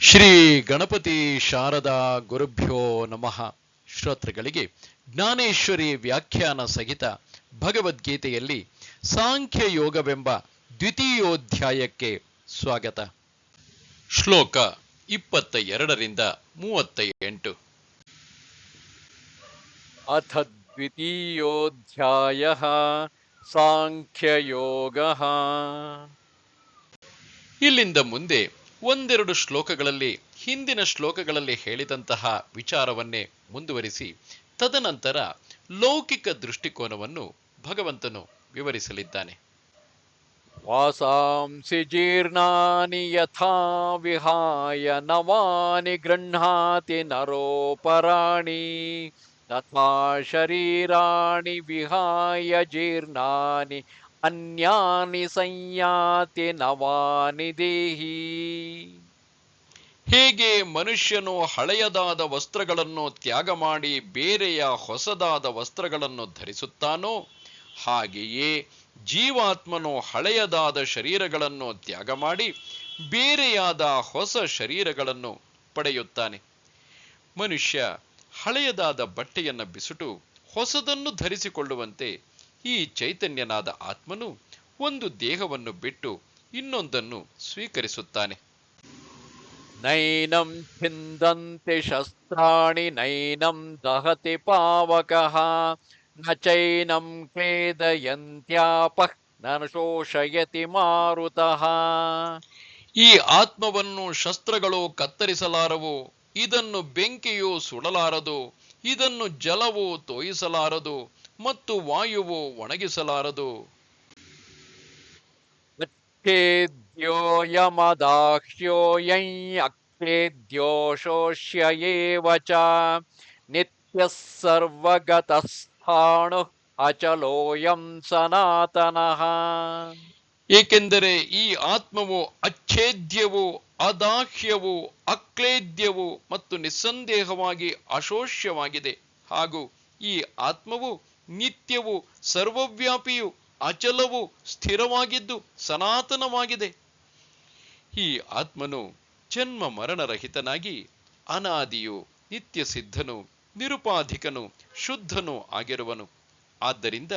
ಶ್ರೀ ಗಣಪತಿ ಶಾರದಾ ಗುರುಭ್ಯೋ ನಮಃ. ಶ್ರೋತೃಗಳಿಗೆ ಜ್ಞಾನೇಶ್ವರಿ ವ್ಯಾಖ್ಯಾನ ಸಹಿತ ಭಗವದ್ಗೀತೆಯಲ್ಲಿ ಸಾಂಖ್ಯ ಯೋಗವೆಂಬ ದ್ವಿತೀಯೋಧ್ಯಾಯಕ್ಕೆ ಸ್ವಾಗತ. ಶ್ಲೋಕ ಇಪ್ಪತ್ತ ಎರಡರಿಂದ ಮೂವತ್ತ ಎಂಟು ಅಥ ದ್ವಿತೀಯೋಧ್ಯಾಯ ಸಾಂಖ್ಯಯೋಗ ಇಲ್ಲಿಂದ ಮುಂದೆ ಒಂದೆರಡು ಶ್ಲೋಕಗಳಲ್ಲಿ, ಹಿಂದಿನ ಶ್ಲೋಕಗಳಲ್ಲಿ ಹೇಳಿದಂತಹ ವಿಚಾರವನ್ನೇ ಮುಂದುವರಿಸಿ, ತದನಂತರ ಲೌಕಿಕ ದೃಷ್ಟಿಕೋನವನ್ನು ಭಗವಂತನು ವಿವರಿಸಲಿದ್ದಾನೆ. ವಾಸಾಂಸಿ ಜೀರ್ಣಾನಿ ಯಥಾ ವಿಹಾಯ ನವಾನಿ ಗೃಹಾತಿ ನರೋಪರಾಣಿ, ತಥಾ ಶರೀರಾಣಿ ವಿಹಾಯ ಜೀರ್ಣಾನಿ ಅನ್ಯಾನಿ ಸಂಯಾತಿ ನವಾನಿ ದೇಹಿ. ಹೇಗೆ ಮನುಷ್ಯನು ಹಳೆಯದಾದ ವಸ್ತ್ರಗಳನ್ನು ತ್ಯಾಗ ಮಾಡಿ ಬೇರೆಯ ಹೊಸದಾದ ವಸ್ತ್ರಗಳನ್ನು ಧರಿಸುತ್ತಾನೋ, ಹಾಗೆಯೇ ಜೀವಾತ್ಮನು ಹಳೆಯದಾದ ಶರೀರಗಳನ್ನು ತ್ಯಾಗ ಮಾಡಿ ಬೇರೆಯಾದ ಹೊಸ ಶರೀರಗಳನ್ನು ಪಡೆಯುತ್ತಾನೆ. ಮನುಷ್ಯ ಹಳೆಯದಾದ ಬಟ್ಟೆಯನ್ನು ಬಿಸುಟು ಹೊಸದನ್ನು ಧರಿಸಿಕೊಳ್ಳುವಂತೆ ಈ ಚೈತನ್ಯನಾದ ಆತ್ಮನು ಒಂದು ದೇಹವನ್ನು ಬಿಟ್ಟು ಇನ್ನೊಂದನ್ನು ಸ್ವೀಕರಿಸುತ್ತಾನೆ. ನೈನಂ ಛಿಂದಂತಿ ಶಸ್ತ್ರಾಣಿ ನೈನಂ ದಹತಿ ಪಾವಕಃ ನ ಚೈನಂ ಖೇದಯಂತ್ಯಾಪ ನ ಶೋಷಯತಿ ಮಾರುತಃ. ಈ ಆತ್ಮವನ್ನು ಶಸ್ತ್ರಗಳು ಕತ್ತರಿಸಲಾರವು ಇದನ್ನು ಬೆಂಕಿಯು ಸುಡಲಾರದು ಇದನ್ನು ಜಲವು ತೋಯಿಸಲಾರದು ಮತ್ತು ವಾಯುವು ಒಣಗಿಸಲಾರದು. ನಿತ್ಯ ಅಚಲೋಯಂ ಸನಾತನಃ. ಏಕೆಂದರೆ ಈ ಆತ್ಮವು ಅಚ್ಛೇದ್ಯವು ಅದಾಹ್ಯವು ಅಕ್ಲೇದ್ಯವು ಮತ್ತು ನಿಸ್ಸಂದೇಹವಾಗಿ ಅಶೋಷ್ಯವಾಗಿದೆ. ಹಾಗೂ ಈ ಆತ್ಮವು ನಿತ್ಯವು ಸರ್ವವ್ಯಾಪಿಯು ಅಚಲವು ಸ್ಥಿರವಾಗಿದ್ದು ಸನಾತನವಾಗಿದೆ. ಈ ಆತ್ಮನು ಜನ್ಮ ಮರಣರಹಿತನಾಗಿ ಅನಾದಿಯು ನಿತ್ಯ ಸಿದ್ಧನು ನಿರುಪಾಧಿಕನು ಶುದ್ಧನು ಆಗಿರುವನು. ಆದ್ದರಿಂದ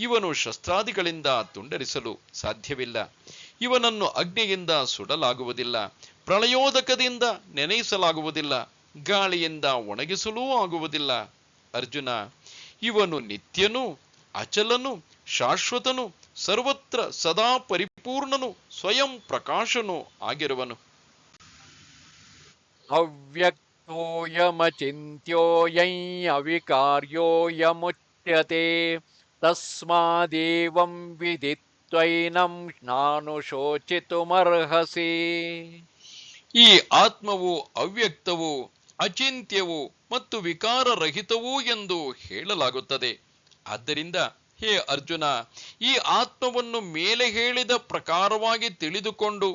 ಇವನು ಶಸ್ತ್ರಾದಿಗಳಿಂದ ತುಂಡರಿಸಲು ಸಾಧ್ಯವಿಲ್ಲ. ಇವನನ್ನು ಅಗ್ನಿಯಿಂದ ಸುಡಲಾಗುವುದಿಲ್ಲ, ಪ್ರಳಯೋದಕದಿಂದ ನೆನೆಯಿಸಲಾಗುವುದಿಲ್ಲ, ಗಾಳಿಯಿಂದ ಒಣಗಿಸಲೂ ಆಗುವುದಿಲ್ಲ. ಅರ್ಜುನ ಇವನು ನಿತ್ಯನು ಅಚಲನು ಶಾಶ್ವತನು ಸರ್ವತ್ರ ಸದಾ ಪರಿಪೂರ್ಣನು ಸ್ವಯಂ ಪ್ರಕಾಶನು ಆಗಿರುವನು. ಅವ್ಯಕ್ತೋಯಮಚಿತ್ಯೋಯಿಕಾರ್ಯೋಯಮುಚ್ಯತೆ ತಸ್ಮಾದೇವಂ ವಿದಿತ್ವೈನಂ ನಾನು ಶೋಚಿತುಮರ್ಹಸಿ. ಈ ಆತ್ಮವು ಅವ್ಯಕ್ತವು ಅಚಿಂತ್ಯವು ಮತ್ತು ವಿಕಾರರಹಿತವೂ ಎಂದು ಹೇಳಲಾಗುತ್ತದೆ. ಆದ್ದರಿಂದ ಹೇ ಅರ್ಜುನ, ಈ ಆತ್ಮವನ್ನು ಮೇಲೆ ಹೇಳಿದ ಪ್ರಕಾರವಾಗಿ ತಿಳಿದುಕೊಂಡು,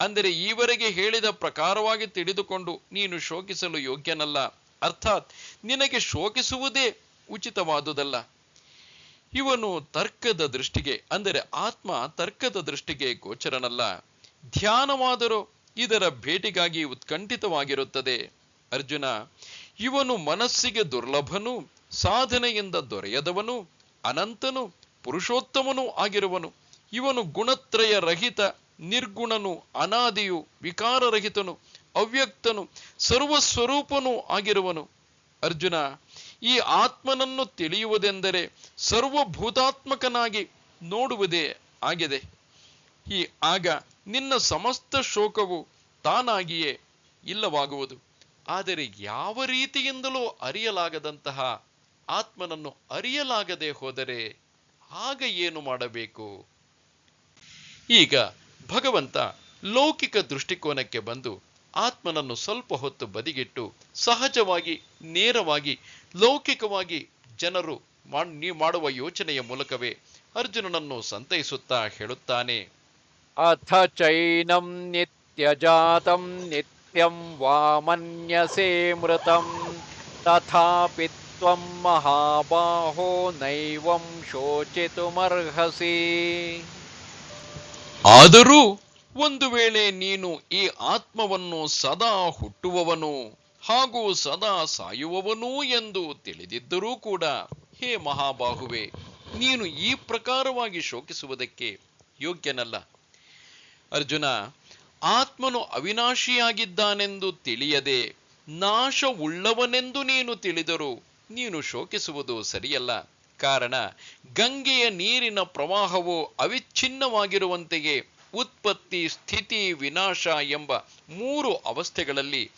ಅಂದರೆ ಈವರೆಗೆ ಹೇಳಿದ ಪ್ರಕಾರವಾಗಿ ತಿಳಿದುಕೊಂಡು ನೀನು ಶೋಕಿಸಲು ಯೋಗ್ಯನಲ್ಲ. ಅರ್ಥಾತ್ ನಿನಗೆ ಶೋಕಿಸುವುದೇ ಉಚಿತವಾದುದಲ್ಲ. ಇವನು ತರ್ಕದ ದೃಷ್ಟಿಗೆ, ಅಂದರೆ ಆತ್ಮ ತರ್ಕದ ದೃಷ್ಟಿಗೆ ಗೋಚರನಲ್ಲ. ಧ್ಯಾನವಾದರೂ ಇದರ ಭೇಟಿಗಾಗಿ ಉತ್ಕಂಠಿತವಾಗಿರುತ್ತದೆ. ಅರ್ಜುನ ಇವನು ಮನಸ್ಸಿಗೆ ದುರ್ಲಭನು, ಸಾಧನೆಯಿಂದ ದೊರೆಯದವನು, ಅನಂತನು, ಪುರುಷೋತ್ತಮನೂ ಆಗಿರುವನು. ಇವನು ಗುಣತ್ರಯ ರಹಿತ ನಿರ್ಗುಣನು, ಅನಾದಿಯು, ವಿಕಾರರಹಿತನು, ಅವ್ಯಕ್ತನು, ಸರ್ವಸ್ವರೂಪನೂ ಆಗಿರುವನು. ಅರ್ಜುನ, ಈ ಆತ್ಮನನ್ನು ತಿಳಿಯುವುದೆಂದರೆ ಸರ್ವಭೂತಾತ್ಮಕನಾಗಿ ನೋಡುವುದೇ ಆಗಿದೆ. ಈ ಆಗ ನಿನ್ನ ಸಮಸ್ತ ಶೋಕವು ತಾನಾಗಿಯೇ ಇಲ್ಲವಾಗುವುದು. ಆದರೆ ಯಾವ ರೀತಿಯಿಂದಲೂ ಅರಿಯಲಾಗದಂತಹ ಆತ್ಮನನ್ನು ಅರಿಯಲಾಗದೆ ಹೋದರೆ ಆಗ ಏನು ಮಾಡಬೇಕು? ಈಗ ಭಗವಂತ ಲೌಕಿಕ ದೃಷ್ಟಿಕೋನಕ್ಕೆ ಬಂದು ಆತ್ಮನನ್ನು ಸ್ವಲ್ಪ ಹೊತ್ತು ಬದಿಗಿಟ್ಟು ಸಹಜವಾಗಿ, ನೇರವಾಗಿ, ಲೌಕಿಕವಾಗಿ ಜನರು ನೀ ಮಾಡುವ ಯೋಚನೆಯ ಮೂಲಕವೇ ಅರ್ಜುನನನ್ನು ಸಂತೈಸುತ್ತಾ ಹೇಳುತ್ತಾನೆ. ಅಥ ಚೈನಂ ನಿತ್ಯಜಾತಂ ನಿತ್ಯ नित्यं वा मन्यसे मृतं तथापि त्वं महाबाहो नैवं शोचितुमर्हसि ಆದರೂ ಒಂದು ವೇಳೆ ನೀನು ಈ ಆತ್ಮವನ್ನು ಸದಾ ಹುಟ್ಟುವವನು ಹಾಗೂ ಸದಾ ಸಾಯುವವನು ಎಂದು ತಿಳಿದಿದ್ದರೂ ಕೂಡ ಹೇ ಮಹಾಬಾಹುವೆ ನೀನು ಈ ಪ್ರಕಾರವಾಗಿ ಶೋಕಿಸುವುದಕ್ಕೆ ಯೋಗ್ಯನಲ್ಲ ಅರ್ಜುನ ಆತ್ಮನು ಅವಿನಾಶಿಯಾಗಿದ್ದಾನೆಂದು ತಿಳಿಯದೆ ನಾಶವುಳ್ಳವನೆಂದು ನೀನು ತಿಳಿದರು ನೀನು ಶೋಕಿಸುವುದು ಸರಿಯಲ್ಲ. ಕಾರಣ, ಗಂಗೆಯ ನೀರಿನ ಪ್ರವಾಹವು ಅವಿಚ್ಛಿನ್ನವಾಗಿರುವಂತೆಯೇ ಉತ್ಪತ್ತಿ, ಸ್ಥಿತಿ, ವಿನಾಶ ಎಂಬ ಮೂರು ಅವಸ್ಥೆಗಳಲ್ಲಿ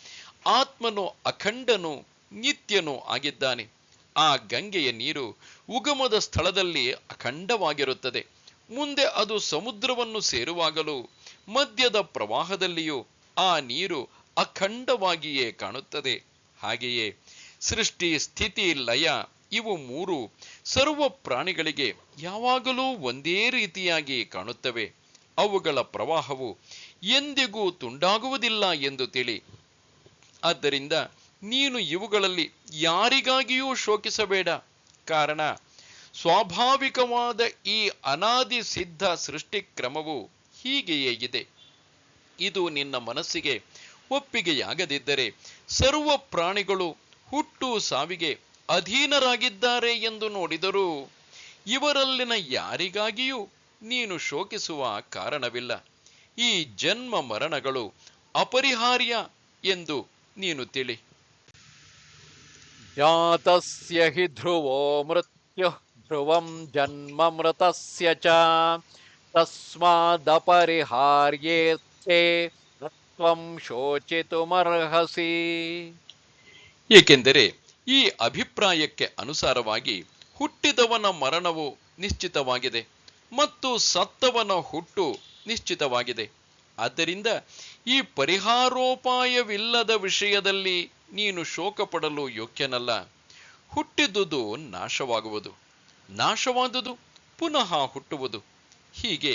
ಆತ್ಮನು ಅಖಂಡನು ನಿತ್ಯನು ಆಗಿದ್ದಾನೆ. ಆ ಗಂಗೆಯ ನೀರು ಉಗಮದ ಸ್ಥಳದಲ್ಲಿ ಅಖಂಡವಾಗಿರುತ್ತದೆ. ಮುಂದೆ ಅದು ಸಮುದ್ರವನ್ನು ಸೇರುವಾಗಲೂ ಮಧ್ಯದ ಪ್ರವಾಹದಲ್ಲಿಯೂ ಆ ನೀರು ಅಖಂಡವಾಗಿಯೇ ಕಾಣುತ್ತದೆ. ಹಾಗೆಯೇ ಸೃಷ್ಟಿ, ಸ್ಥಿತಿ, ಲಯ ಇವು ಮೂರು ಸರ್ವ ಪ್ರಾಣಿಗಳಿಗೆ ಯಾವಾಗಲೂ ಒಂದೇ ರೀತಿಯಾಗಿ ಕಾಣುತ್ತವೆ. ಅವುಗಳ ಪ್ರವಾಹವು ಎಂದಿಗೂ ತುಂಡಾಗುವುದಿಲ್ಲ ಎಂದು ತಿಳಿ. ಆದ್ದರಿಂದ ನೀನು ಇವುಗಳಲ್ಲಿ ಯಾರಿಗಾಗಿಯೂ ಶೋಕಿಸಬೇಡ. ಕಾರಣ, ಸ್ವಾಭಾವಿಕವಾದ ಈ ಅನಾದಿ ಸಿದ್ಧ ಸೃಷ್ಟಿ ಕ್ರಮವು ಹೀಗೆಯೇ ಇದೆ ಇದು ನಿನ್ನ ಮನಸ್ಸಿಗೆ ಒಪ್ಪಿಗೆಯಾಗದಿದ್ದರೆ ಸರ್ವ ಪ್ರಾಣಿಗಳು ಹುಟ್ಟು ಸಾವಿಗೆ ಅಧೀನರಾಗಿದ್ದಾರೆ ಎಂದು ನೋಡಿದರು ಇವರಲ್ಲಿನ ಯಾರಿಗಾಗಿಯೂ ನೀನು ಶೋಕಿಸುವ ಕಾರಣವಿಲ್ಲ. ಈ ಜನ್ಮ ಮರಣಗಳು ಅಪರಿಹಾರ್ಯ ಎಂದು ನೀನು ತಿಳಿ. ಜಾತಸ್ಯ ಹಿ ಧ್ರುವೋ ಮೃತ್ಯು ಧ್ರುವಂ ಜನ್ಮ ಮೃತಸ್ಯ ಚ. ತಸ್ಮಾದಪರಿಹಾರ್ಯೇರ್ಥೆ ತ್ವಂ ಶೋಚಿತುಮರ್ಹಸಿ ಏಕೆಂದರೆ ಈ ಅಭಿಪ್ರಾಯಕ್ಕೆ ಅನುಸಾರವಾಗಿ ಹುಟ್ಟಿದವನ ಮರಣವು ನಿಶ್ಚಿತವಾಗಿದೆ ಮತ್ತು ಸತ್ತವನ ಹುಟ್ಟು ನಿಶ್ಚಿತವಾಗಿದೆ. ಆದ್ದರಿಂದ ಈ ಪರಿಹಾರೋಪಾಯವಿಲ್ಲದ ವಿಷಯದಲ್ಲಿ ನೀನು ಶೋಕ ಪಡಲು ಯೋಗ್ಯನಲ್ಲ. ಹುಟ್ಟಿದುದು ನಾಶವಾಗುವುದು. ನಾಶವಾದುದು ಪುನಃ ಹುಟ್ಟುವುದು. ಹೀಗೆ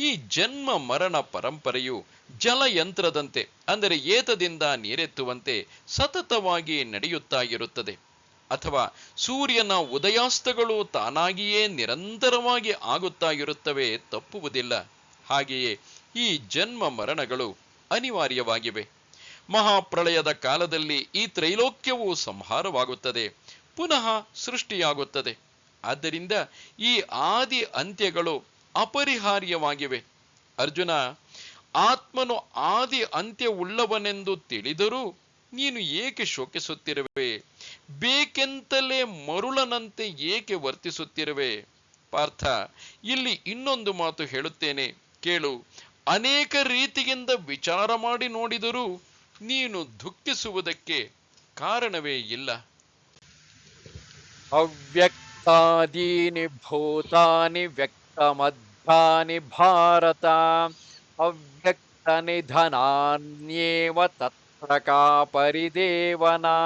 ಈ ಜನ್ಮ ಮರಣ ಪರಂಪರೆಯು ಜಲಯಂತ್ರದಂತೆ, ಅಂದರೆ ಏತದಿಂದ ನೀರೆತ್ತುವಂತೆ ಸತತವಾಗಿ ನಡೆಯುತ್ತಾ ಇರುತ್ತದೆ. ಅಥವಾ ಸೂರ್ಯನ ಉದಯಾಸ್ತಗಳು ತಾನಾಗಿಯೇ ನಿರಂತರವಾಗಿ ಆಗುತ್ತಾ ಇರುತ್ತವೆ ತಪ್ಪುವುದಿಲ್ಲ. ಹಾಗೆಯೇ ಈ ಜನ್ಮ ಮರಣಗಳು ಅನಿವಾರ್ಯವಾಗಿವೆ. ಮಹಾಪ್ರಳಯದ ಕಾಲದಲ್ಲಿ ಈ ತ್ರೈಲೋಕ್ಯವು ಸಂಹಾರವಾಗುತ್ತದೆ, ಪುನಃ ಸೃಷ್ಟಿಯಾಗುತ್ತದೆ. ಆದ್ದರಿಂದ ಈ ಆದಿ ಅಂತ್ಯಗಳು ಅಪರಿಹಾರ್ಯವಾಗಿವೆ. ಅರ್ಜುನ, ಆತ್ಮನು ಆದಿ ಅಂತ್ಯವುಳ್ಳವನೆಂದು ತಿಳಿದರೂ ನೀನು ಏಕೆ ಶೋಕಿಸುತ್ತಿರುವೆ? ಬೇಕೆಂತಲೇ ಮರುಳನಂತೆ ಏಕೆ ವರ್ತಿಸುತ್ತಿರುವೆ? ಪಾರ್ಥ, ಇಲ್ಲಿ ಇನ್ನೊಂದು ಮಾತು ಹೇಳುತ್ತೇನೆ. ಕೇಳು, ಅನೇಕ ರೀತಿಯಿಂದ ವಿಚಾರ ಮಾಡಿ ನೋಡಿದರೂ ನೀನು ದುಃಖಿಸುವುದಕ್ಕೆ ಕಾರಣವೇ ಇಲ್ಲ. ಅವ್ಯಕ್ತಾದೀನಿ ಭೂತಾನಿ ವ್ಯಕ್ತಮಧ್ಯಾನಿ ಭಾರತ, ಅವ್ಯಕ್ತ ನಿಧನಾನ್ಯೇವ ತತ್ರ ಕಾ ಪರಿದೇವನಾ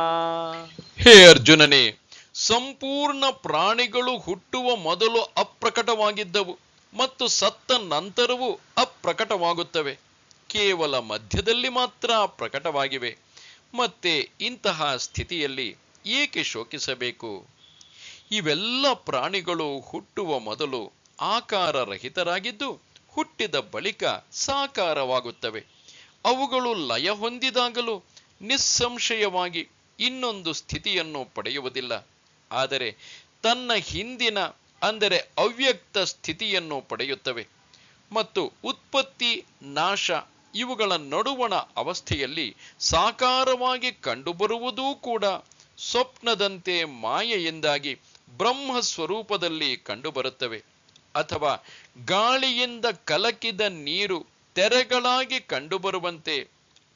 ಹೇ ಅರ್ಜುನನೇ, ಸಂಪೂರ್ಣ ಪ್ರಾಣಿಗಳು ಹುಟ್ಟುವ ಮೊದಲು ಅಪ್ರಕಟವಾಗಿದ್ದವು ಮತ್ತು ಸತ್ತ ನಂತರವೂ ಅಪ್ರಕಟವಾಗುತ್ತವೆ. ಕೇವಲ ಮಧ್ಯದಲ್ಲಿ ಮಾತ್ರ ಪ್ರಕಟವಾಗಿವೆ. ಮತ್ತೆ ಇಂತಹ ಸ್ಥಿತಿಯಲ್ಲಿ ಏಕೆ ಶೋಕಿಸಬೇಕು? ಇವೆಲ್ಲ ಪ್ರಾಣಿಗಳು ಹುಟ್ಟುವ ಮೊದಲು ಆಕಾರ ರಹಿತರಾಗಿದ್ದು ಹುಟ್ಟಿದ ಬಳಿಕ ಸಾಕಾರವಾಗುತ್ತವೆ. ಅವುಗಳು ಲಯ ಹೊಂದಿದಾಗಲೂ ನಿಸ್ಸಂಶಯವಾಗಿ ಇನ್ನೊಂದು ಸ್ಥಿತಿಯನ್ನು ಪಡೆಯುವುದಿಲ್ಲ. ಆದರೆ ತನ್ನ ಹಿಂದಿನ, ಅಂದರೆ ಅವ್ಯಕ್ತ ಸ್ಥಿತಿಯನ್ನು ಪಡೆಯುತ್ತವೆ. ಮತ್ತು ಉತ್ಪತ್ತಿ, ನಾಶ ಇವುಗಳ ನಡುವಣ ಅವಸ್ಥೆಯಲ್ಲಿ ಸಾಕಾರವಾಗಿ ಕಂಡುಬರುವುದೂ ಕೂಡ ಸ್ವಪ್ನದಂತೆ ಮಾಯೆಯಿಂದಾಗಿ ಬ್ರಹ್ಮ ಸ್ವರೂಪದಲ್ಲಿ ಕಂಡುಬರುತ್ತವೆ. ಅಥವಾ ಗಾಳಿಯಿಂದ ಕಲಕಿದ ನೀರು ತೆರೆಗಳಾಗಿ ಕಂಡುಬರುವಂತೆ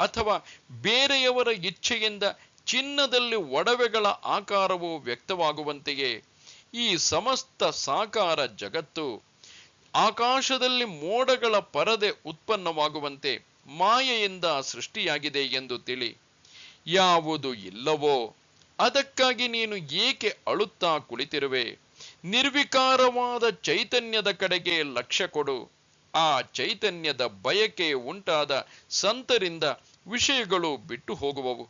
ಅಥವಾ ಬೇರೆಯವರ ಇಚ್ಛೆಯಿಂದ ಚಿನ್ನದಲ್ಲಿ ಒಡವೆಗಳ ಆಕಾರವು ವ್ಯಕ್ತವಾಗುವಂತೆಯೇ. ಈ ಸಮಸ್ತ ಸಾಕಾರ ಜಗತ್ತು ಆಕಾಶದಲ್ಲಿ ಮೋಡಗಳ ಪರದೆ ಉತ್ಪನ್ನವಾಗುವಂತೆ ಮಾಯೆಯಿಂದ ಸೃಷ್ಟಿಯಾಗಿದೆ ಎಂದು ತಿಳಿ. ಯಾವುದು ಇಲ್ಲವೋ ಅದಕ್ಕಾಗಿ ನೀನು ಏಕೆ ಅಳುತ್ತಾ ಕುಳಿತಿರುವೆ? ನಿರ್ವಿಕಾರವಾದ ಚೈತನ್ಯದ ಕಡೆಗೆ ಲಕ್ಷ್ಯ ಕೊಡು. ಆ ಚೈತನ್ಯದ ಬಯಕೆ ಉಂಟಾದ ಸಂತರಿಂದ ವಿಷಯಗಳು ಬಿಟ್ಟು ಹೋಗುವವು.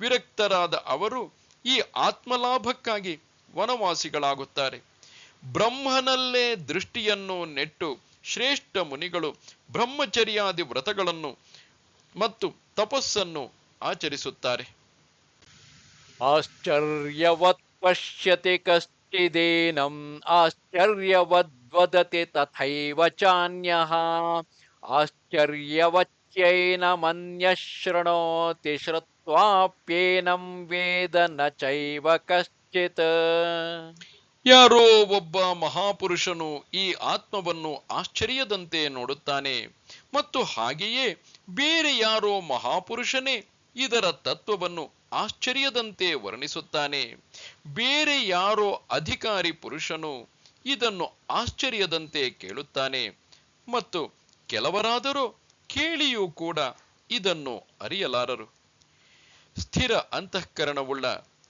ವಿರಕ್ತರಾದ ಅವರು ಈ ಆತ್ಮಲಾಭಕ್ಕಾಗಿ ವನವಾಸಿಗಳಾಗುತ್ತಾರೆ. ಬ್ರಹ್ಮನಲ್ಲೇ ದೃಷ್ಟಿಯನ್ನು ನೆಟ್ಟು ಶ್ರೇಷ್ಠ ಮುನಿಗಳು ಬ್ರಹ್ಮಚರ್ಯಾದಿ ವ್ರತಗಳನ್ನು ಮತ್ತು ತಪಸ್ಸನ್ನು ಆಚರಿಸುತ್ತಾರೆ. ಆಶ್ಚರ್ಯವತ್ ಪಶ್ಯತಿ ಕಶ್ಚಿದೇನಂ ಆಶ್ಚರ್ಯವದ್ವದತಿ ತಥೈವ ಚಾನ್ಯಃ. ಆಶ್ಚರ್ಯವಚ್ಯೈನಮನ್ಯಃ ಶೃಣೋತಿ ಶ್ರುತ್ವಾಪ್ಯೇನಂ ವೇದ ನ ಚೈವ ಕಶ್ಚಿತ್. ಯಾರೋ ಒಬ್ಬ ಮಹಾಪುರುಷನು ಈ ಆತ್ಮವನ್ನು ಆಶ್ಚರ್ಯದಂತೆ ನೋಡುತ್ತಾನೆ. ಮತ್ತು ಹಾಗೆಯೇ ಬೇರೆ ಯಾರೋ ಮಹಾಪುರುಷನೇ ಇದರ ತತ್ವವನ್ನು ಆಶ್ಚರ್ಯದಂತೆ ವರ್ಣಿಸುತ್ತಾನೆ. ಬೇರೆ ಯಾರೋ ಅಧಿಕಾರಿ ಪುರುಷನು ಇದನ್ನು ಆಶ್ಚರ್ಯದಂತೆ ಕೇಳುತ್ತಾನೆ. ಮತ್ತು ಕೆಲವರಾದರೂ ಕೇಳಿಯೂ ಕೂಡ ಇದನ್ನು ಅರಿಯಲಾರರು. ಸ್ಥಿರ ಅಂತಃಕರಣವುಳ್ಳ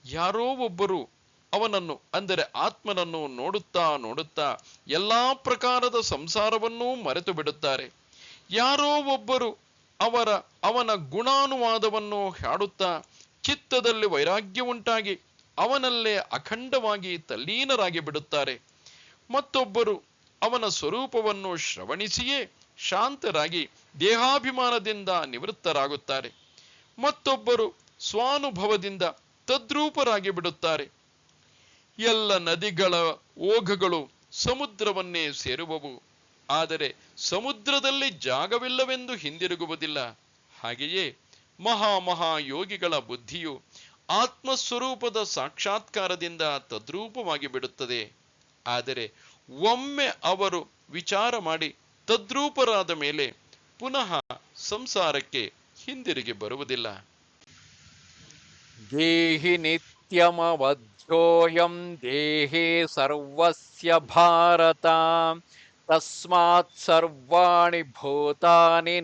ಯಾರೋ ಒಬ್ಬರು ಅವನನ್ನು, ಅಂದರೆ ಆತ್ಮನನ್ನು ನೋಡುತ್ತಾ ನೋಡುತ್ತಾ ಎಲ್ಲಾ ಪ್ರಕಾರದ ಸಂಸಾರವನ್ನೂ ಮರೆತು ಬಿಡುತ್ತಾರೆ. ಯಾರೋ ಒಬ್ಬರು ಅವರ, ಅವನ ಗುಣಾನುವಾದವನ್ನು ಹಾಡುತ್ತಾ ಚಿತ್ತದಲ್ಲಿ ವೈರಾಗ್ಯ ಉಂಟಾಗಿ ಅವನಲ್ಲೇ ಅಖಂಡವಾಗಿ ತಲ್ಲೀನರಾಗಿ ಬಿಡುತ್ತಾರೆ. ಮತ್ತೊಬ್ಬರು ಅವನ ಸ್ವರೂಪವನ್ನು ಶ್ರವಣಿಸಿಯೇ ಶಾಂತರಾಗಿ ದೇಹಾಭಿಮಾನದಿಂದ ನಿವೃತ್ತರಾಗುತ್ತಾರೆ. ಮತ್ತೊಬ್ಬರು ಸ್ವಾನುಭವದಿಂದ ತದ್ರೂಪರಾಗಿ ಬಿಡುತ್ತಾರೆ. ಎಲ್ಲ ನದಿಗಳ ಓಘಗಳು ಸಮುದ್ರವನ್ನೇ ಸೇರುವವು. ಆದರೆ ಸಮುದ್ರದಲ್ಲಿ ಜಾಗವಿಲ್ಲವೆಂದು ಹಿಂದಿರುಗುವುದಿಲ್ಲ. ಹಾಗೆಯೇ ಮಹಾ ಮಹಾ ಯೋಗಿಗಳ ಬುದ್ಧಿಯು ಆತ್ಮಸ್ವರೂಪದ ಸಾಕ್ಷಾತ್ಕಾರದಿಂದ ತದ್ರೂಪವಾಗಿ ಬಿಡುತ್ತದೆ. ಆದರೆ ಒಮ್ಮೆ ಅವರು ವಿಚಾರ ಮಾಡಿ ತದ್ರೂಪರಾದ ಮೇಲೆ ಪುನಃ ಸಂಸಾರಕ್ಕೆ ಹಿಂದಿರುಗಿ ಬರುವುದಿಲ್ಲ. ದೇಹಿ ನಿತ್ಯಮವಧ್ಯೋಯಂ ದೇಹಿ ಸರ್ವಸ್ಯ ಭಾರತ. ತಸ್ಮಾತ್ ಸರ್ವಾಣಿ ಭೂತಾನಿ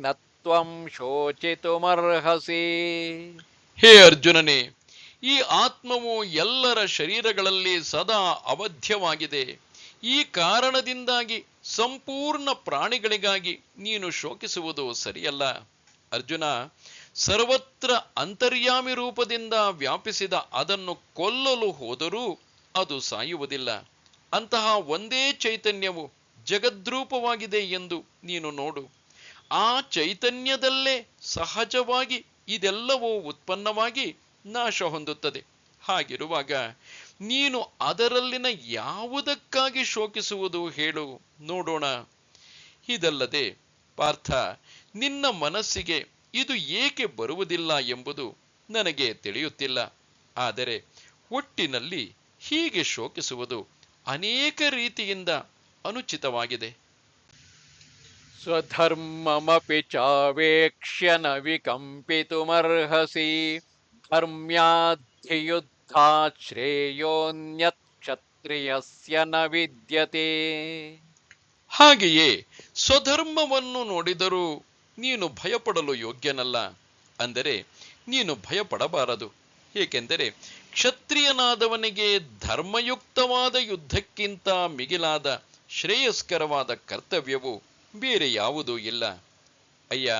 ನತ್ವಂ ಶೋಚಿತುಮರ್ಹಸಿ. ಹೇ ಅರ್ಜುನನೇ, ಈ ಆತ್ಮವು ಎಲ್ಲರ ಶರೀರಗಳಲ್ಲಿ ಸದಾ ಅವಧ್ಯವಾಗಿದೆ. ಈ ಕಾರಣದಿಂದಾಗಿ ಸಂಪೂರ್ಣ ಪ್ರಾಣಿಗಳಿಗಾಗಿ ನೀನು ಶೋಕಿಸುವುದು ಸರಿಯಲ್ಲ. ಅರ್ಜುನ, ಸರ್ವತ್ರ ಅಂತರ್ಯಾಮಿ ರೂಪದಿಂದ ವ್ಯಾಪಿಸಿದ ಅದನ್ನು ಕೊಲ್ಲಲು ಹೋದರೂ ಅದು ಸಾಯುವುದಿಲ್ಲ. ಅಂತಹ ಒಂದೇ ಚೈತನ್ಯವು ಜಗದ್ರೂಪವಾಗಿದೆ ಎಂದು ನೀನು ನೋಡು. ಆ ಚೈತನ್ಯದಲ್ಲೇ ಸಹಜವಾಗಿ ಇದೆಲ್ಲವೂ ಉತ್ಪನ್ನವಾಗಿ ನಾಶ ಹೊಂದುತ್ತದೆ. ಹಾಗಿರುವಾಗ ನೀನು ಅದರಲ್ಲಿನ ಯಾವುದಕ್ಕಾಗಿ ಶೋಕಿಸುವುದು ಹೇಳು, ನೋಡೋಣ. ಇದಲ್ಲದೆ ಪಾರ್ಥ, ನಿನ್ನ ಮನಸ್ಸಿಗೆ ಇದು ಏಕೆ ಬರುವುದಿಲ್ಲ ಎಂಬುದು ನನಗೆ ತಿಳಿಯುತ್ತಿಲ್ಲ. ಆದರೆ ಒಟ್ಟಿನಲ್ಲಿ ಹೀಗೆ ಶೋಕಿಸುವುದು ಅನೇಕ ರೀತಿಯಿಂದ ಅನುಚಿತವಾಗಿದೆ. ಸ್ವಧರ್ಮಮಪಿ ಚಾವೇಕ್ಷ್ಯ ನ ವಿಕಂಪಿತುಮರ್ಹಸಿ ಧರ್ಮ್ಯಾಧಿಯುದ್ಧಾತ್ ಶ್ರೇಯೋನ್ಯತ್ ಕ್ಷತ್ರಿಯಸ್ಯ ನ ವಿದ್ಯತೆ ಹಾಗೆಯೇ ಸ್ವಧರ್ಮವನ್ನು ನೋಡಿದರೂ ನೀನು ಭಯಪಡಲು ಯೋಗ್ಯನಲ್ಲ. ಅಂದರೆ ನೀನು ಭಯಪಡಬಾರದು. ಏಕೆಂದರೆ ಕ್ಷತ್ರಿಯನಾದವನಿಗೆ ಧರ್ಮಯುಕ್ತವಾದ ಯುದ್ಧಕ್ಕಿಂತ ಮಿಗಿಲಾದ ಶ್ರೇಯಸ್ಕರವಾದ ಕರ್ತವ್ಯವು ಬೇರೆ ಯಾವುದೂ ಇಲ್ಲ. ಅಯ್ಯ,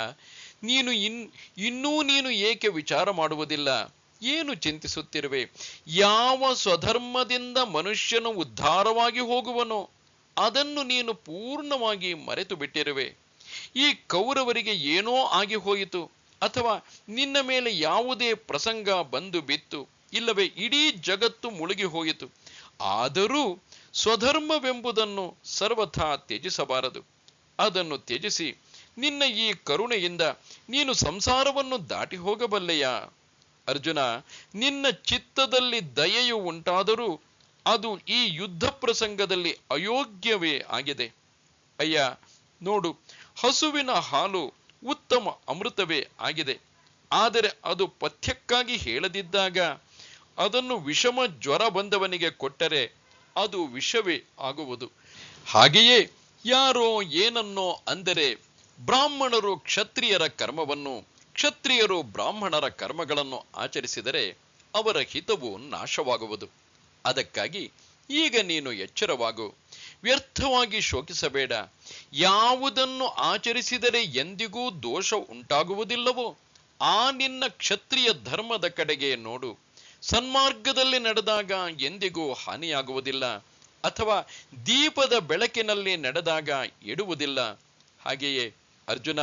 ನೀನು ಇನ್, ಇನ್ನೂ ನೀನು ಏಕೆ ವಿಚಾರ ಮಾಡುವುದಿಲ್ಲ? ಏನು ಚಿಂತಿಸುತ್ತಿರುವೆ? ಯಾವ ಸ್ವಧರ್ಮದಿಂದ ಮನುಷ್ಯನು ಉದ್ಧಾರವಾಗಿ ಹೋಗುವನೋ, ಅದನ್ನು ನೀನು ಪೂರ್ಣವಾಗಿ ಮರೆತು ಬಿಟ್ಟಿರುವೆ ಈ ಕೌರವರಿಗೆ ಏನೋ ಆಗಿ ಹೋಯಿತು, ಅಥವಾ ನಿನ್ನ ಮೇಲೆ ಯಾವುದೇ ಪ್ರಸಂಗ ಬಂದು ಬಿತ್ತು, ಇಲ್ಲವೇ ಇಡೀ ಜಗತ್ತು ಮುಳುಗಿ ಹೋಯಿತು. ಆದರೂ ಸ್ವಧರ್ಮವೆಂಬುದನ್ನು ಸರ್ವಥಾ ತ್ಯಜಿಸಬಾರದು. ಅದನ್ನು ತ್ಯಜಿಸಿ, ನಿನ್ನ ಈ ಕರುಣೆಯಿಂದ ನೀನು ಸಂಸಾರವನ್ನು ದಾಟಿ ಹೋಗಬಲ್ಲೆಯಾ. ಅರ್ಜುನ, ನಿನ್ನ ಚಿತ್ತದಲ್ಲಿ ದಯೆಯು ಉಂಟಾದರೂ ಅದು ಈ ಯುದ್ಧ ಪ್ರಸಂಗದಲ್ಲಿ ಅಯೋಗ್ಯವೇ ಆಗಿದೆ. ಅಯ್ಯ, ನೋಡು, ಹಸುವಿನ ಹಾಲು ಉತ್ತಮ ಅಮೃತವೇ ಆಗಿದೆ. ಆದರೆ ಅದು ಪಥ್ಯಕ್ಕಾಗಿ ಹೇಳದಿದ್ದಾಗ ಅದನ್ನು ವಿಷಮ ಜ್ವರ ಬಂದವನಿಗೆ ಕೊಟ್ಟರೆ ಅದು ವಿಷವೇ ಆಗುವುದು. ಹಾಗೆಯೇ ಯಾರೋ ಏನನ್ನೋ ಅಂದರೆ ಬ್ರಾಹ್ಮಣರು ಕ್ಷತ್ರಿಯರ ಕರ್ಮವನ್ನು, ಕ್ಷತ್ರಿಯರು ಬ್ರಾಹ್ಮಣರ ಕರ್ಮಗಳನ್ನು ಆಚರಿಸಿದರೆ ಅವರ ಹಿತವು ನಾಶವಾಗುವುದು. ಅದಕ್ಕಾಗಿ ಈಗ ನೀನು ಎಚ್ಚರವಾಗು, ವ್ಯರ್ಥವಾಗಿ ಶೋಕಿಸಬೇಡ. ಯಾವುದನ್ನು ಆಚರಿಸಿದರೆ ಎಂದಿಗೂ ದೋಷ ಉಂಟಾಗುವುದಿಲ್ಲವೋ, ಆ ನಿನ್ನ ಕ್ಷತ್ರಿಯ ಧರ್ಮದ ಕಡೆಗೆ ನೋಡು. ಸನ್ಮಾರ್ಗದಲ್ಲಿ ನಡೆದಾಗ ಎಂದಿಗೂ ಹಾನಿಯಾಗುವುದಿಲ್ಲ. ಅಥವಾ ದೀಪದ ಬೆಳಕಿನಲ್ಲಿ ನಡೆದಾಗ ಎಡುವುದಿಲ್ಲ. ಹಾಗೆಯೇ ಅರ್ಜುನ,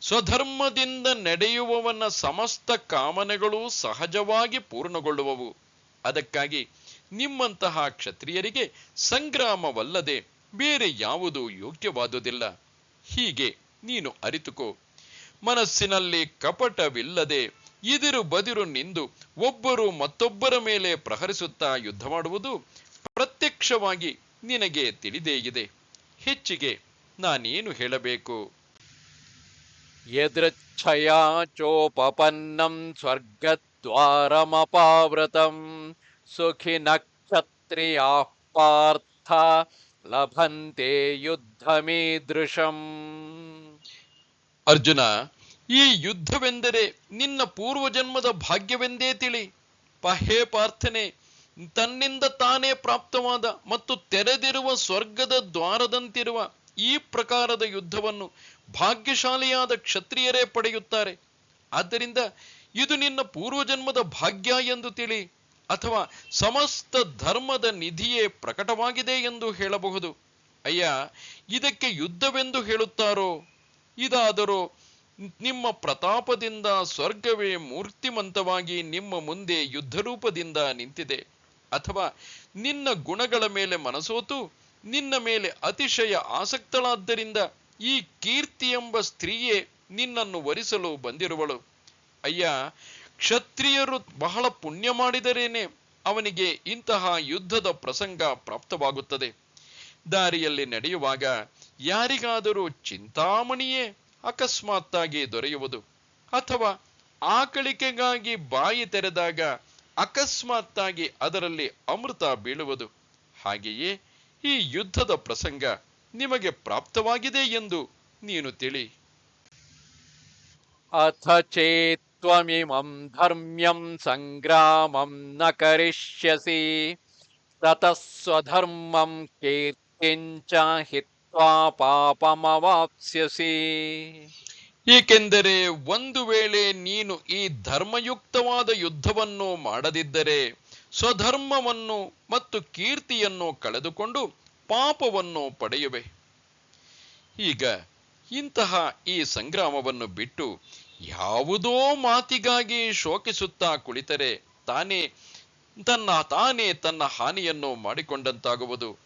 ಸ್ವಧರ್ಮದಿಂದ ನಡೆಯುವವನ ಸಮಸ್ತ ಕಾಮನೆಗಳು ಸಹಜವಾಗಿ ಪೂರ್ಣಗೊಳ್ಳುವವು. ಅದಕ್ಕಾಗಿ ನಿಮ್ಮಂತಹ ಕ್ಷತ್ರಿಯರಿಗೆ ಸಂಗ್ರಾಮವಲ್ಲದೆ ಬೇರೆ ಯಾವುದು ಯೋಗ್ಯವಾದುದಿಲ್ಲ. ಹೀಗೆ ನೀನು ಅರಿತುಕೋ. ಮನಸ್ಸಿನಲ್ಲಿ ಕಪಟವಿಲ್ಲದೆ ಇದಿರು ಬದಿರು ನಿಂದು ಒಬ್ಬರು ಮತ್ತೊಬ್ಬರ ಮೇಲೆ ಪ್ರಹರಿಸುತ್ತಾ ಯುದ್ಧ ಮಾಡುವುದು ಪ್ರತ್ಯಕ್ಷವಾಗಿ ನಿನಗೆ ತಿಳಿದೇ ಇದೆ ಹೆಚ್ಚಿಗೆ ನಾನೇನು ಹೇಳಬೇಕು? ಯದೃಚ್ಛಯಾ ಚೋಪಪನ್ನಂ ಸ್ವರ್ಗದ್ವಾರಮಪಾವೃತಂ ಸುಖಿ ನಕ್ಷತ್ರಿಯಾ ಪಾರ್ಥ ಲಭಂತೆ ಯುದ್ಧಮೀದೃಶಂ. ಅರ್ಜುನ ಈ ಯುದ್ಧವೆಂದರೆ ನಿನ್ನ ಪೂರ್ವಜನ್ಮದ ಭಾಗ್ಯವೆಂದೇ ತಿಳಿ. ಪಹೇ ಪಾರ್ಥನೆ ತನ್ನಿಂದ ತಾನೇ ಪ್ರಾಪ್ತವಾದ ಮತ್ತು ತೆರೆದಿರುವ ಸ್ವರ್ಗದ ದ್ವಾರದಂತಿರುವ ಈ ಪ್ರಕಾರದ ಯುದ್ಧವನ್ನು ಭಾಗ್ಯಶಾಲಿಯಾದ ಕ್ಷತ್ರಿಯರೇ ಪಡೆಯುತ್ತಾರೆ. ಆದ್ದರಿಂದ ಇದು ನಿನ್ನ ಪೂರ್ವಜನ್ಮದ ಭಾಗ್ಯ ಎಂದು ತಿಳಿ ಅಥವಾ ಸಮಸ್ತ ಧರ್ಮದ ನಿಧಿಯೇ ಪ್ರಕಟವಾಗಿದೆ ಎಂದು ಹೇಳಬಹುದು. ಅಯ್ಯ, ಇದಕ್ಕೆ ಯುದ್ಧವೆಂದು ಹೇಳುತ್ತಾರೋ? ಇದಾದರೂ, ನಿಮ್ಮ ಪ್ರತಾಪದಿಂದ ಸ್ವರ್ಗವೇ ಮೂರ್ತಿಮಂತವಾಗಿ ನಿಮ್ಮ ಮುಂದೆ ಯುದ್ಧ ರೂಪದಿಂದ ನಿಂತಿದೆ. ಅಥವಾ ನಿನ್ನ ಗುಣಗಳ ಮೇಲೆ ಮನಸೋತು, ನಿನ್ನ ಮೇಲೆ ಅತಿಶಯ ಆಸಕ್ತಳಾದ್ದರಿಂದ ಈ ಕೀರ್ತಿ ಎಂಬ ಸ್ತ್ರೀಯೇ ನಿನ್ನನ್ನು ವರಿಸಲು ಬಂದಿರುವಳು. ಅಯ್ಯ, ಕ್ಷತ್ರಿಯರು ಬಹಳ ಪುಣ್ಯ ಮಾಡಿದರೇನೆ, ಅವನಿಗೆ ಇಂತಹ ಯುದ್ಧದ ಪ್ರಸಂಗ ಪ್ರಾಪ್ತವಾಗುತ್ತದೆ. ದಾರಿಯಲ್ಲಿ ನಡೆಯುವಾಗ ಯಾರಿಗಾದರೂ ಚಿಂತಾಮಣಿಯೇ ಅಕಸ್ಮಾತ್ತಾಗಿ ದೊರೆಯುವುದು ಅಥವಾ ಆಕಳಿಕೆಗಾಗಿ ಬಾಯಿ ತೆರೆದಾಗ ಅಕಸ್ಮಾತ್ತಾಗಿ ಅದರಲ್ಲಿ ಅಮೃತ ಬೀಳುವುದು. ಹಾಗೆಯೇ ಈ ಯುದ್ಧದ ಪ್ರಸಂಗ ನಿಮಗೆ ಪ್ರಾಪ್ತವಾಗಿದೆ ಎಂದು ನೀನು ತಿಳಿ. ಅಥ ಚೇತ್ವಮಿಮಂ ಧರ್ಮ್ಯಂ ಸಂಗ್ರಾಮಂ ನ ಕರಿಷ್ಯಸಿ ತತಃ ಸ್ವಧರ್ಮಂ ಕೀರ್ತಿಂಚ ಹಿತ್ವಾ ಪಾಪಮವಾಪ್ಸ್ಯಸಿ. ಏಕೆಂದರೆ ಒಂದು ವೇಳೆ ನೀನು ಈ ಧರ್ಮಯುಕ್ತವಾದ ಯುದ್ಧವನ್ನು ಮಾಡದಿದ್ದರೆ ಸ್ವಧರ್ಮವನ್ನು ಮತ್ತು ಕೀರ್ತಿಯನ್ನು ಕಳೆದುಕೊಂಡು ಪಾಪವನ್ನು ಪಡೆಯುವೆ. ಈಗ ಇಂತಹ ಈ ಸಂಗ್ರಾಮವನ್ನು ಬಿಟ್ಟು ಯಾವುದೋ ಮಾತಿಗಾಗಿ ಶೋಕಿಸುತ್ತಾ ಕುಳಿತರೆ ತಾನೇ, ತನ್ನ ತಾನೇ ತನ್ನ ಹಾನಿಯನ್ನು ಮಾಡಿಕೊಂಡಂತಾಗುವುದು.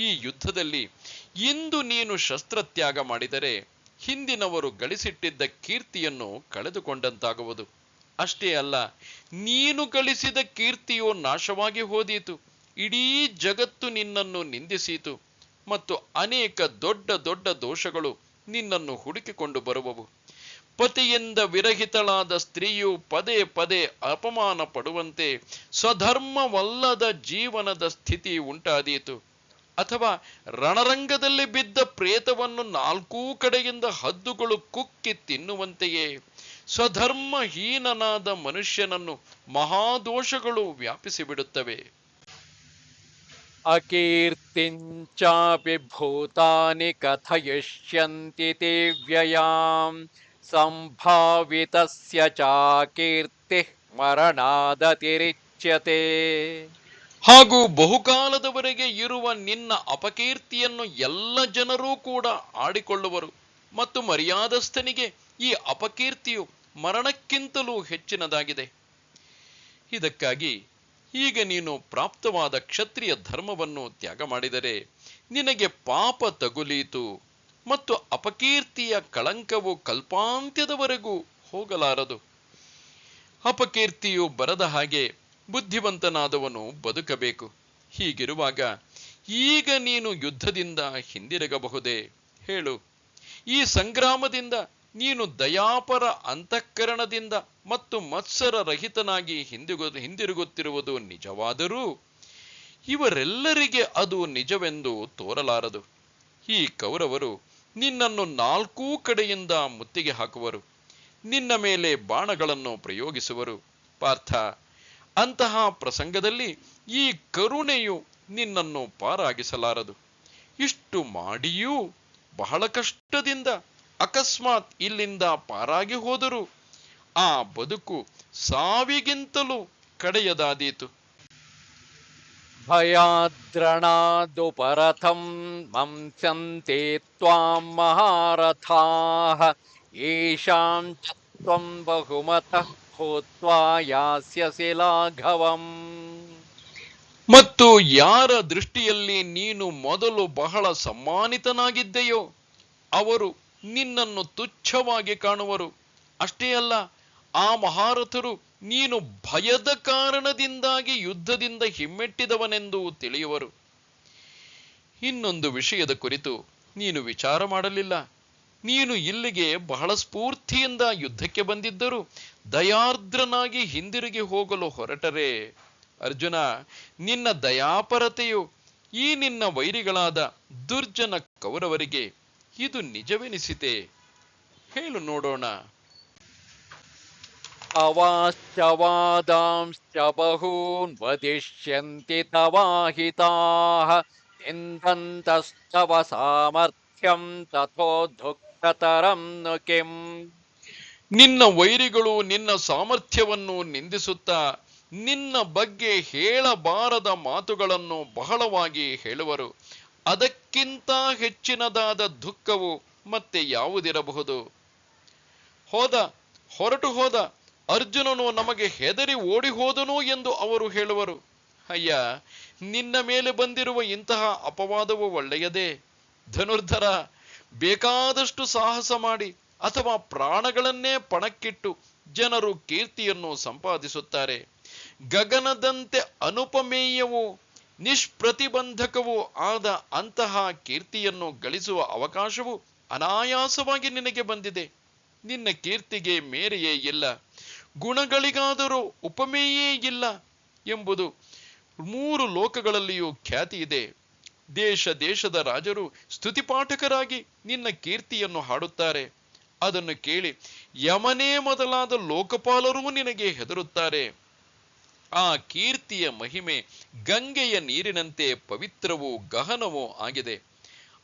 ಈ ಯುದ್ಧದಲ್ಲಿ ಇಂದು ನೀನು ಶಸ್ತ್ರತ್ಯಾಗ ಮಾಡಿದರೆ ಹಿಂದಿನವರು ಗಳಿಸಿಟ್ಟಿದ್ದ ಕೀರ್ತಿಯನ್ನು ಕಳೆದುಕೊಂಡಂತಾಗುವುದು. ಅಷ್ಟೇ ಅಲ್ಲ, ನೀನು ಗಳಿಸಿದ ಕೀರ್ತಿಯು ನಾಶವಾಗಿ ಹೋದೀತು. ಇಡೀ ಜಗತ್ತು ನಿನ್ನನ್ನು ನಿಂದಿಸೀತು. ಮತ್ತು ಅನೇಕ ದೊಡ್ಡ ದೊಡ್ಡ ದೋಷಗಳು ನಿನ್ನನ್ನು ಹುಡುಕಿಕೊಂಡು ಬರುವವು. ಪತಿಯಿಂದ ವಿರಹಿತಳಾದ ಸ್ತ್ರೀಯು ಪದೇ ಪದೇ ಅಪಮಾನ ಪಡುವಂತೆ ಸ್ವಧರ್ಮವಲ್ಲದ ಜೀವನದ ಸ್ಥಿತಿ ಉಂಟಾದೀತು. ಅಥವಾ ರಣರಂಗದಲ್ಲಿ ಬಿದ್ದ ಪ್ರೇತವನ್ನು ನಾಲ್ಕೂ ಕಡೆಯಿಂದ ಹದ್ದುಗಳು ಕುಕ್ಕಿ ತಿನ್ನುವಂತೆಯೇ? ಸ್ವಧರ್ಮಹೀನನಾದ ಮನುಷ್ಯನನ್ನು ಮಹಾದೋಷಗಳು ವ್ಯಾಪಿಸಿಬಿಡುತ್ತವೆ. ಅಕೀರ್ತಿಂಚಾಪಿ ಭೂತಾನಿ ಕಥಯಿಷ್ಯಂತಿ ವ್ಯಯಾಂ ಸಂಭಾವಿತಸ್ಯ ಚಾಕೀರ್ತಿ ಮರಣಾದತಿರಿಚ್ಯತೆ. ಹಾಗೂ ಬಹುಕಾಲದವರೆಗೆ ಇರುವ ನಿನ್ನ ಅಪಕೀರ್ತಿಯನ್ನು ಎಲ್ಲ ಜನರೂ ಕೂಡ ಆಡಿಕೊಳ್ಳುವರು. ಮತ್ತು ಮರ್ಯಾದಸ್ಥನಿಗೆ ಈ ಅಪಕೀರ್ತಿಯು ಮರಣಕ್ಕಿಂತಲೂ ಹೆಚ್ಚಿನದಾಗಿದೆ. ಇದಕ್ಕಾಗಿ ಈಗ ನೀನು ಪ್ರಾಪ್ತವಾದ ಕ್ಷತ್ರಿಯ ಧರ್ಮವನ್ನು ತ್ಯಾಗ ಮಾಡಿದರೆ ನಿನಗೆ ಪಾಪ ತಗುಲೀತು ಮತ್ತು ಅಪಕೀರ್ತಿಯ ಕಳಂಕವು ಕಲ್ಪಾಂತ್ಯದವರೆಗೂ ಹೋಗಲಾರದು. ಅಪಕೀರ್ತಿಯು ಬರದ ಹಾಗೆ ಬುದ್ಧಿವಂತನಾದವನು ಬದುಕಬೇಕು. ಹೀಗಿರುವಾಗ, ಈಗ ನೀನು ಯುದ್ಧದಿಂದ ಹಿಂದಿರುಗಬಹುದೇ? ಹೇಳು. ಈ ಸಂಗ್ರಾಮದಿಂದ ನೀನು ದಯಾಪರ ಅಂತಃಕರಣದಿಂದ ಮತ್ತು ಮತ್ಸರ ರಹಿತನಾಗಿ ಹಿಂದಿಗು, ಹಿಂದಿರುಗುತ್ತಿರುವುದು ನಿಜವಾದರೂ ಇವರೆಲ್ಲರಿಗೆ ಅದು ನಿಜವೆಂದು ತೋರಲಾರದು. ಈ ಕೌರವರು ನಿನ್ನನ್ನು ನಾಲ್ಕೂ ಕಡೆಯಿಂದ ಮುತ್ತಿಗೆ ಹಾಕುವರು. ನಿನ್ನ ಮೇಲೆ ಬಾಣಗಳನ್ನು ಪ್ರಯೋಗಿಸುವರು. ಪಾರ್ಥ ಅಂತಹ ಪ್ರಸಂಗದಲ್ಲಿ ಈ ಕರುಣೆಯು ನಿನ್ನನ್ನು ಪಾರಾಗಿಸಲಾರದು. ಇಷ್ಟು ಮಾಡಿಯೂ ಬಹಳ ಕಷ್ಟದಿಂದ ಅಕಸ್ಮಾತ್ ಇಲ್ಲಿಂದ ಪಾರಾಗಿ ಹೋದರೂ. ಆ ಬದುಕು ಸಾವಿಗಿಂತಲೂ ಕಡೆಯದಾದೀತು. ಭಯಾದ್ರಣಾದುಪರಥಂ ಮಂಸಂತೆ ತ್ವಾಂ ಮಹಾರಥಾಃ. ಯೇಷಾಂ ಚ ತ್ವಂ ಮತ್ತು ಯಾರ ದೃಷ್ಟಿಯಲ್ಲಿ ನೀನು ಮೊದಲು ಬಹಳ ಸಮ್ಮಾನಿತನಾಗಿದ್ದೆಯೋ, ಅವರು ನಿನ್ನನ್ನು ತುಚ್ಛವಾಗಿ ಕಾಣುವರು. ಅಷ್ಟೇ ಅಲ್ಲ, ಆ ಮಹಾರಥರು ನೀನು ಭಯದ ಕಾರಣದಿಂದಾಗಿ ಯುದ್ಧದಿಂದ ಹಿಮ್ಮೆಟ್ಟಿದವನೆಂದು ತಿಳಿಯುವರು. ಇನ್ನೊಂದು ವಿಷಯದ ಕುರಿತು ನೀನು ವಿಚಾರ ಮಾಡಲಿಲ್ಲ. ನೀನು ಇಲ್ಲಿಗೆ ಬಹಳ ಸ್ಫೂರ್ತಿಯಿಂದ ಯುದ್ಧಕ್ಕೆ ಬಂದಿದ್ದರೂ ದಯಾರ್ದ್ರನಾಗಿ ಹಿಂದಿರುಗಿ ಹೋಗಲು ಹೊರಟರೆ. ಅರ್ಜುನ, ನಿನ್ನ ದಯಾಪರತೆಯು ಈ ನಿನ್ನ ವೈರಿಗಳಾದ ದುರ್ಜನ ಕೌರವರಿಗೆ ಇದು ನಿಜವೆನಿಸಿತೆ. ಹೇಳು ನೋಡೋಣ. ಅವಾಶ್ಚವಾದಾಂಶ್ಚ ಬಹೂನ್ ವದಿಷ್ಯಂತಿ ತವಾಹಿತಾಃ ಚಿಂತन्तಸ್ತವ ಸಾಮರ್ಥ್ಯಂ ನು ಕೆಂ. ನಿನ್ನ ವೈರಿಗಳು ನಿನ್ನ ಸಾಮರ್ಥ್ಯವನ್ನು ನಿಂದಿಸುತ್ತಾ, ನಿನ್ನ ಬಗ್ಗೆ ಹೇಳಬಾರದ ಮಾತುಗಳನ್ನು ಬಹಳವಾಗಿ ಹೇಳುವರು. ಅದಕ್ಕಿಂತ ಹೆಚ್ಚಿನದಾದ ದುಃಖವು ಮತ್ತೆ ಯಾವುದಿರಬಹುದು? ಹೋದ, ಹೊರಟು ಹೋದ, ಅರ್ಜುನನು ನಮಗೆ ಹೆದರಿ ಓಡಿ ಹೋದನು ಎಂದು ಅವರು ಹೇಳುವರು. ಅಯ್ಯ, ನಿನ್ನ ಮೇಲೆ ಬಂದಿರುವ ಇಂತಹ ಅಪವಾದವು ಒಳ್ಳೆಯದೇ? ಧನುರ್ಧರ ಬೇಕಾದಷ್ಟು ಸಾಹಸ ಮಾಡಿ ಅಥವಾ ಪ್ರಾಣಗಳನ್ನೇ ಪಣಕ್ಕಿಟ್ಟು ಜನರು ಕೀರ್ತಿಯನ್ನು ಸಂಪಾದಿಸುತ್ತಾರೆ. ಗಗನದಂತೆ ಅನುಪಮೇಯವೂ, ನಿಷ್ಪ್ರತಿಬಂಧಕವೂ ಆದ ಅಂತಹ ಕೀರ್ತಿಯನ್ನು ಗಳಿಸುವ ಅವಕಾಶವು ಅನಾಯಾಸವಾಗಿ ನಿನಗೆ ಬಂದಿದೆ. ನಿನ್ನ ಕೀರ್ತಿಗೆ ಮೇರೆಯೇ ಇಲ್ಲ. ಗುಣಗಳಿಗಾದರೂ ಉಪಮೇಯೇ ಇಲ್ಲ ಎಂಬುದು ಮೂರು ಲೋಕಗಳಲ್ಲಿಯೂ ಖ್ಯಾತಿ ಇದೆ. ದೇಶ ದೇಶದ ರಾಜರು ಸ್ತುತಿಪಾಠಕರಾಗಿ ನಿನ್ನ ಕೀರ್ತಿಯನ್ನು ಹಾಡುತ್ತಾರೆ. ಅದನ್ನು ಕೇಳಿ ಯಮನೇ ಮೊದಲಾದ ಲೋಕಪಾಲರೂ ನಿನಗೆ ಹೆದರುತ್ತಾರೆ. ಆ ಕೀರ್ತಿಯ ಮಹಿಮೆ ಗಂಗೆಯ ನೀರಿನಂತೆ ಪವಿತ್ರವೂ ಗಹನವೂ ಆಗಿದೆ.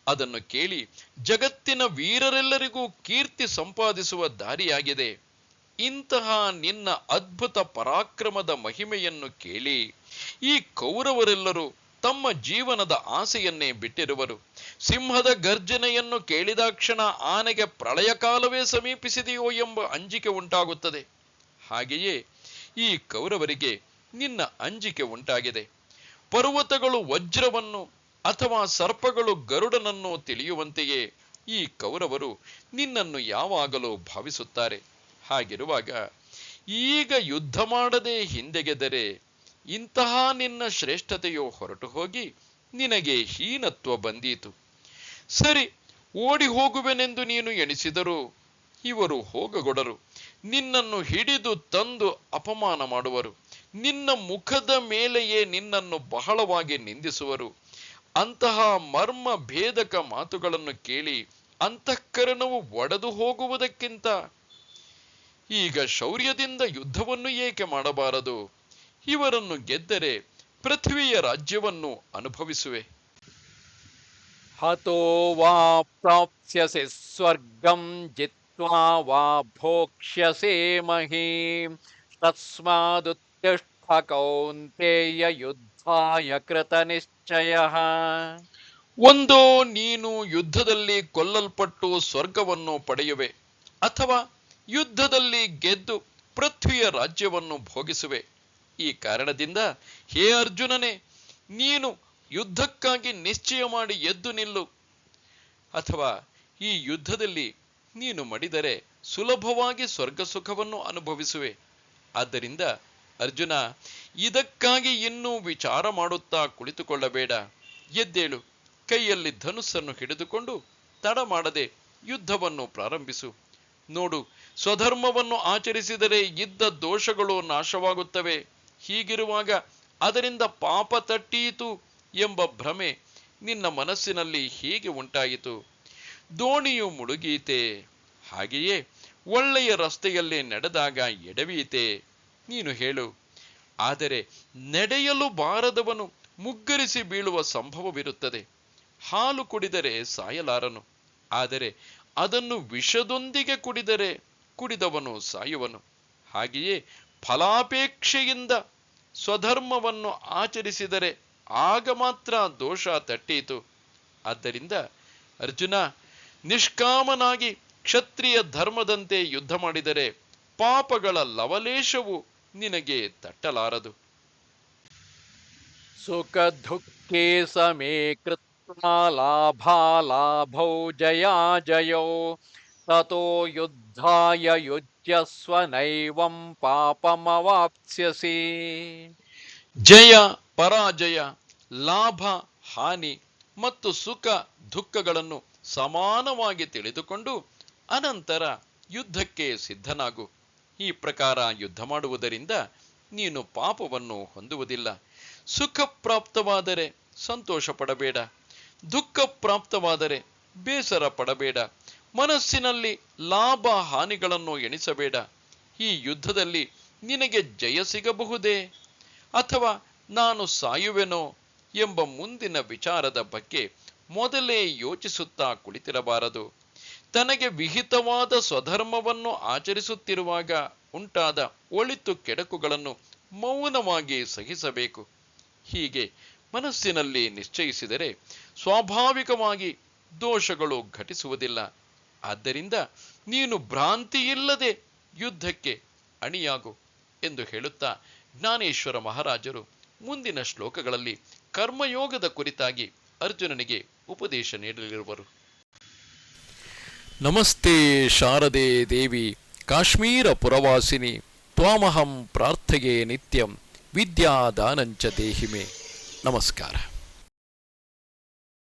ಅದನ್ನು ಕೇಳಿ ಜಗತ್ತಿನ ವೀರರೆಲ್ಲರಿಗೂ ಕೀರ್ತಿ ಸಂಪಾದಿಸುವ ದಾರಿಯಾಗಿದೆ. ಇಂತಹ ನಿನ್ನ ಅದ್ಭುತ ಪರಾಕ್ರಮದ ಮಹಿಮೆಯನ್ನು ಕೇಳಿ ಈ ಕೌರವರೆಲ್ಲರೂ ತಮ್ಮ ಜೀವನದ ಆಸೆಯನ್ನೇ ಬಿಟ್ಟಿರುವರು. ಸಿಂಹದ ಗರ್ಜನೆಯನ್ನು ಕೇಳಿದಾಕ್ಷಣ ಆನೆಗೆ ಪ್ರಳಯ ಕಾಲವೇ ಸಮೀಪಿಸಿದೆಯೋ ಎಂಬ ಅಂಜಿಕೆ ಉಂಟಾಗುತ್ತದೆ. ಹಾಗೆಯೇ ಈ ಕೌರವರಿಗೆ ನಿನ್ನ ಅಂಜಿಕೆ ಉಂಟಾಗಿದೆ. ಪರ್ವತಗಳು ವಜ್ರವನ್ನು ಅಥವಾ ಸರ್ಪಗಳು ಗರುಡನನ್ನು ತಿಳಿಯುವಂತೆಯೇ ಈ ಕೌರವರು ನಿನ್ನನ್ನು ಯಾವಾಗಲೂ ಭಾವಿಸುತ್ತಾರೆ. ಹಾಗಿರುವಾಗ ಈಗ ಯುದ್ಧ ಮಾಡದೆ ಹಿಂದೆಗೆದರೆ ಇಂತಹ ನಿನ್ನ ಶ್ರೇಷ್ಠತೆಯು ಹೊರಟು ಹೋಗಿ ನಿನಗೆ ಹೀನತ್ವ ಬಂದೀತು. ಸರಿ, ಓಡಿ ಹೋಗುವೆನೆಂದು ನೀನು ಎಣಿಸಿದರು ಇವರು ಹೋಗಗೊಡರು. ನಿನ್ನನ್ನು ಹಿಡಿದು ತಂದು ಅಪಮಾನ ಮಾಡುವರು. ನಿನ್ನ ಮುಖದ ಮೇಲೆಯೇ ನಿನ್ನನ್ನು ಬಹಳವಾಗಿ ನಿಂದಿಸುವರು. ಅಂತಹ ಮರ್ಮ ಭೇದಕ ಮಾತುಗಳನ್ನು ಕೇಳಿ ಅಂತಃಕರಣವು ಒಡೆದು ಹೋಗುವುದಕ್ಕಿಂತ ಈಗ ಶೌರ್ಯದಿಂದ ಯುದ್ಧವನ್ನು ಏಕೆ ಮಾಡಬಾರದು? ಇವರನ್ನು ಗೆದ್ದರೆ ಪೃಥ್ವಿಯ ರಾಜ್ಯವನ್ನು ಅನುಭವಿಸುವೆ. ಹತೋ ವಾ ಪ್ರಾಪ್ಸ್ಯಸಿ ಸ್ವರ್ಗಂ ಜಿತ್ವಾ ವಾ ಭೋಕ್ಷ್ಯಸೆ ಮಹೀಂ. ತಸ್ಮಾದುತ್ತಿಷ್ಠ ಕೌಂತೇಯ ಯುದ್ಧಾಯ ಕೃತ ನಿಶ್ಚಯಃ. ಒಂದೋ ನೀನು ಯುದ್ಧದಲ್ಲಿ ಕೊಲ್ಲಲ್ಪಟ್ಟು ಸ್ವರ್ಗವನ್ನು ಪಡೆಯುವೆ ಅಥವಾ ಯುದ್ಧದಲ್ಲಿ ಗೆದ್ದು ಪೃಥ್ವಿಯ ರಾಜ್ಯವನ್ನು ಭೋಗಿಸುವೆ. ಈ ಕಾರಣದಿಂದ, ಹೇ ಅರ್ಜುನನೇ, ನೀನು ಯುದ್ಧಕ್ಕಾಗಿ ನಿಶ್ಚಯ ಮಾಡಿ ಎದ್ದು ನಿಲ್ಲು. ಅಥವಾ ಈ ಯುದ್ಧದಲ್ಲಿ ನೀನು ಮಡಿದರೆ ಸುಲಭವಾಗಿ ಸ್ವರ್ಗ ಸುಖವನ್ನು ಅನುಭವಿಸುವೆ. ಆದ್ದರಿಂದ ಅರ್ಜುನ, ಇದಕ್ಕಾಗಿ ಇನ್ನೂ ವಿಚಾರ ಮಾಡುತ್ತಾ ಕುಳಿತುಕೊಳ್ಳಬೇಡ. ಎದ್ದೇಳು, ಕೈಯಲ್ಲಿ ಧನುಸ್ಸನ್ನು ಹಿಡಿದುಕೊಂಡು ತಡ ಮಾಡದೆ ಯುದ್ಧವನ್ನು ಪ್ರಾರಂಭಿಸು. ನೋಡು, ಸ್ವಧರ್ಮವನ್ನು ಆಚರಿಸಿದರೆ ಇದ್ದ ದೋಷಗಳು ನಾಶವಾಗುತ್ತವೆ. ಹೀಗಿರುವಾಗ ಅದರಿಂದ ಪಾಪ ತಟ್ಟೀತು ಎಂಬ ಭ್ರಮೆ ನಿನ್ನ ಮನಸ್ಸಿನಲ್ಲಿ ಹೇಗೆ ಉಂಟಾಯಿತು? ದೋಣಿಯು ಮುಳುಗೀತೆ. ಹಾಗೆಯೇ ಒಳ್ಳೆಯ ರಸ್ತೆಯಲ್ಲಿ ನಡೆದಾಗ ಎಡವೀತೆ. ನೀನು ಹೇಳು. ಆದರೆ ನಡೆಯಲು ಬಾರದವನು ಮುಗ್ಗರಿಸಿ ಬೀಳುವ ಸಂಭವವಿರುತ್ತದೆ. ಹಾಲು ಕುಡಿದರೆ ಸಾಯಲಾರನು. ಆದರೆ ಅದನ್ನು ವಿಷದೊಂದಿಗೆ ಕುಡಿದರೆ ಕುಡಿದವನು ಸಾಯುವನು. ಹಾಗೆಯೇ ಫಲಾಪೇಕ್ಷೆಯಿಂದ ಸ್ವಧರ್ಮವನ್ನು ಆಚರಿಸಿದರೆ ಆಗ ಮಾತ್ರ ದೋಷ ತಟ್ಟೀತು. ಆದ್ದರಿಂದ ಅರ್ಜುನ ನಿಷ್ಕಾಮನಾಗಿ ಕ್ಷತ್ರಿಯ ಧರ್ಮದಂತೆ ಯುದ್ಧ ಮಾಡಿದರೆ ಪಾಪಗಳ ಲವಲೇಶವು ನಿನಗೆ ತಟ್ಟಲಾರದು. ಸುಖ ದುಃಖೇ ಸಮೇ ಕೃತ್ವಾ ಲಾಭಾಲಾಭೌ ಜಯಾ ಜಯೋ ತಥೋ ಯುದ್ಧಾಯ युज्यस्व ನೈವಂ ಪಾಪಮವಾಪ್ಸ್ಯಸಿ ಜಯ ಪರಾಜಯ ಲಾಭ ಹಾನಿ ಮತ್ತು ಸುಖ, ದುಃಖಗಳನ್ನು ಸಮಾನವಾಗಿ ತಿಳಿದುಕೊಂಡು ಅನಂತರ ಯುದ್ಧಕ್ಕೆ ಸಿದ್ಧನಾಗು. ಈ ಪ್ರಕಾರ ಯುದ್ಧ ಮಾಡುವುದರಿಂದ ನೀನು ಪಾಪವನ್ನು ಹೊಂದುವುದಿಲ್ಲ. ಸುಖ ಪ್ರಾಪ್ತವಾದರೆ ಸಂತೋಷ ಪಡಬೇಡ. ದುಃಖ ಪ್ರಾಪ್ತವಾದರೆ ಬೇಸರ ಪಡಬೇಡ. ಮನಸ್ಸಿನಲ್ಲಿ ಲಾಭ ಹಾನಿಗಳನ್ನು ಎಣಿಸಬೇಡ. ಈ ಯುದ್ಧದಲ್ಲಿ ನಿನಗೆ ಜಯ ಸಿಗಬಹುದೇ? ಅಥವಾ ನಾನು ಸಾಯುವೆನೋ ಎಂಬ ಮುಂದಿನ ವಿಚಾರದ ಬಗ್ಗೆ ಮೊದಲೇ ಯೋಚಿಸುತ್ತಾ ಕುಳಿತಿರಬಾರದು. ತನಗೆ ವಿಹಿತವಾದ ಸ್ವಧರ್ಮವನ್ನು ಆಚರಿಸುತ್ತಿರುವಾಗ ಉಂಟಾದ ಒಳಿತು ಕೆಡಕುಗಳನ್ನು ಮೌನವಾಗಿ ಸಹಿಸಬೇಕು. ಹೀಗೆ ಮನಸ್ಸಿನಲ್ಲಿ ನಿಶ್ಚಯಿಸಿದರೆ ಸ್ವಾಭಾವಿಕವಾಗಿ ದೋಷಗಳು ಘಟಿಸುವುದಿಲ್ಲ. ಆದ್ದರಿಂದ ನೀನು ಭ್ರಾಂತಿಯಿಲ್ಲದೆ ಯುದ್ಧಕ್ಕೆ ಅಣಿಯಾಗು ಎಂದು ಹೇಳುತ್ತಾ ಜ್ಞಾನೇಶ್ವರ ಮಹಾರಾಜರು ಮುಂದಿನ ಶ್ಲೋಕಗಳಲ್ಲಿ ಕರ್ಮಯೋಗದ ಕುರಿತಾಗಿ ಅರ್ಜುನನಿಗೆ ಉಪದೇಶ ನೀಡಲಿರುವರು. ನಮಸ್ತೆ ಶಾರದೆ ದೇವಿ, ಕಾಶ್ಮೀರ ಪುರವಾಸಿನಿ, ತ್ವಾಮಹಂ ಪ್ರಾರ್ಥೆಯೇ ನಿತ್ಯಂ, ವಿದ್ಯಾದಾನಂಚ ದೇಹಿಮೆ. ನಮಸ್ಕಾರ.